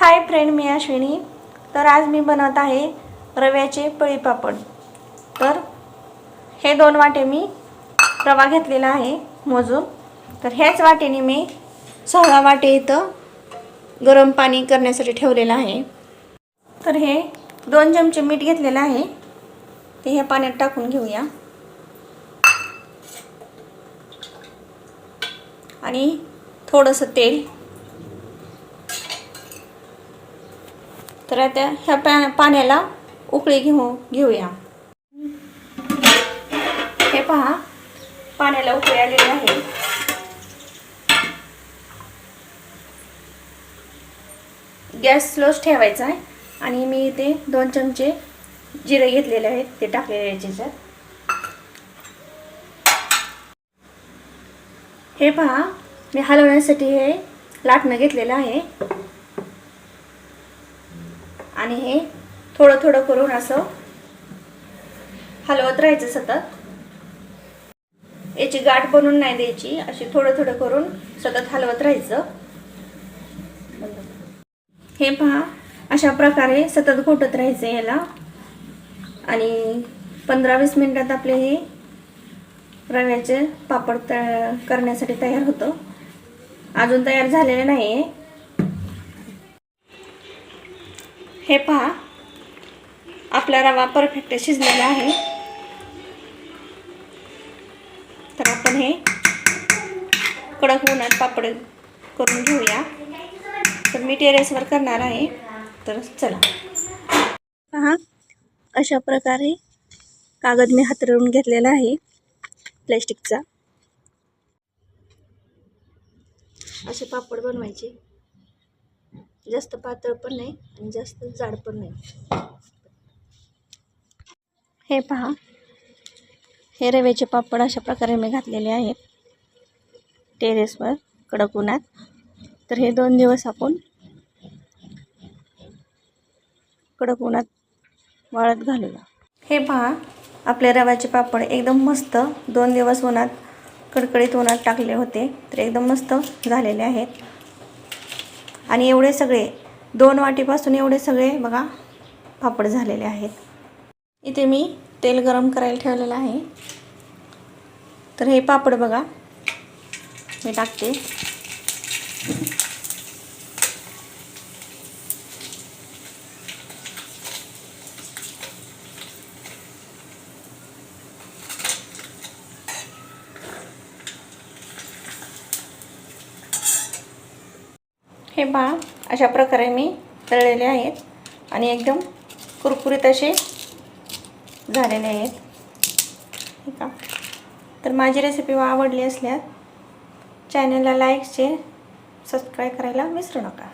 Hi friend मी अश्विनी. तर आज मी बनवत आहे रव्याचे पळीपापड तर हे दोन वाटे मी रवा घेतलेला आहे मोजून. तर ह्याच वाटेने मी सहा वाटे इथं गरम पाणी करण्यासाठी ठेवलेलं आहे. तर हे दोन चमचे मीठ घेतलेलं आहे. ते ह्या पाण्यात टाकून घेऊया. आणि थोडंसं तेल तर आता ह्या पा पाण्याला उकळी घेऊ घेऊया. हे पहा पाण्याला उकळी आलेली आहे. गॅस स्लोच ठेवायचा आहे आणि मी इथे दोन चमचे जिरे घेतलेले आहेत ते टाकलेले आहे याच्यात. हे पहा मी हलवण्यासाठी हे लाटणं घेतलेलं आहे. आणि हे थोडं थोडं करून असं हलवत राहायचं सतत. याची गाठ बनवून नाही द्यायची अशी थोडं थोडं करून सतत हलवत राहायचं. हे पहा अशा प्रकारे सतत घोटत राहायचं याला. आणि पंधरा वीस मिनिटात आपले हे रव्याचे पापड त करण्यासाठी तयार होतं. अजून तयार झालेले नाही आहे हे पहा. आपला रवा परफेक्ट शिजलेला आहे. तर आपण हे कडक उन्हात पापड करून घेऊया. तर मी टेरेसवर करणार आहे. तर चला. पहा अशा प्रकारे कागद मी हातरून घेतलेला आहे प्लॅस्टिकचा असे पापड बनवायचे. जास्त पातळ पण नाही आणि जास्त जाड पण नाही. हे पहा. हे रव्याचे पापड अशा प्रकारे मी घातलेले आहेत. टेरेसवर कडक उन्हात. तर हे दोन दिवस आपण कडक उन्हात वाळत घालूया. हे पहा. आपले रव्याचे पापड एकदम मस्त दोन दिवस उन्हात कडकडीत उन्हात टाकले होते. तर एकदम मस्त झालेले आहेत. आणि एवढे सगळे दोन वाटीपासून एवढे सगळे बघा पापड झालेले आहेत. इथे मी तेल गरम करायला ठेवलेलं आहे. तर हे पापड बघा. मी टाकते. हे पहा अशा प्रकारे मी तळलेले आहेत. आणि एकदम कुरकुरीत असे झालेले आहेत. ठीक आहे तर माझी रेसिपी आवडली असल्यास चॅनलला लाईक शेअर सबस्क्राईब करायला विसरू नका.